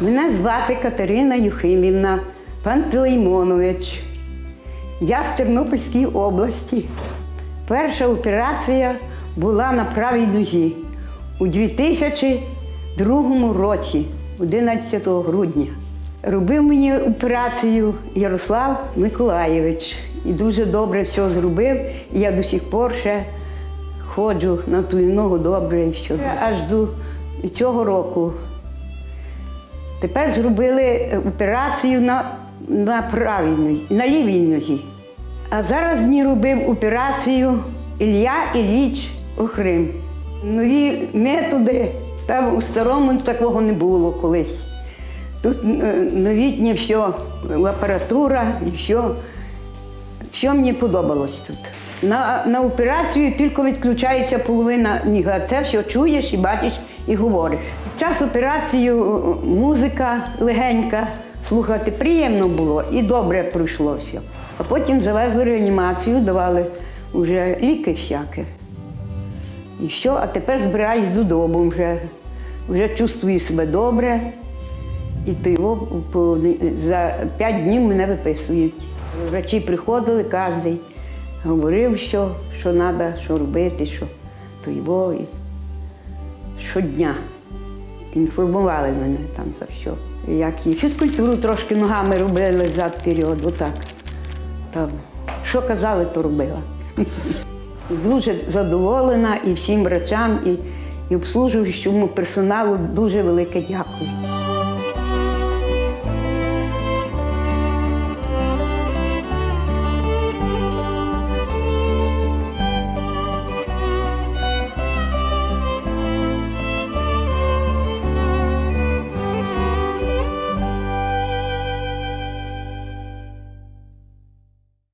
Мене звати Катерина Юхимівна Пантелеймонович. Я з Тернопільської області. Перша операція була на правій нозі у 2002 році, 11 грудня. Робив мені операцію Ярослав Миколаєвич. І дуже добре все зробив. І я до сих пор ще ходжу на ту ногу добре і все. Аж до цього року Тепер зробили е, операцію на, на правій на лівій нозі. А зараз мені робив операцію Ілля Ілліч Охрим. Нові методи, там у старому такого не було колись. Тут е, новітнє все, апаратура і все. Все мені подобалось тут. На, на операцію тільки відключається половина ніга. Це все чуєш і бачиш і говориш. Час операції е, музика легенька, слухати приємно було і добре пройшло все. А потім завезли реанімацію, давали вже ліки всякі. І все, а тепер збираюсь додому вже. Вже чувствую себе добре. І то за п'ять днів мене виписують. Врачі приходили кожен, говорив, що, що треба, що робити, що то його. І щодня інформували мене там за що. Як і фізкультуру трошки ногами робили зад період, отак. Там, що казали, то робила. Дуже задоволена і всім врачам, і, і обслужуючому персоналу дуже велике дякую.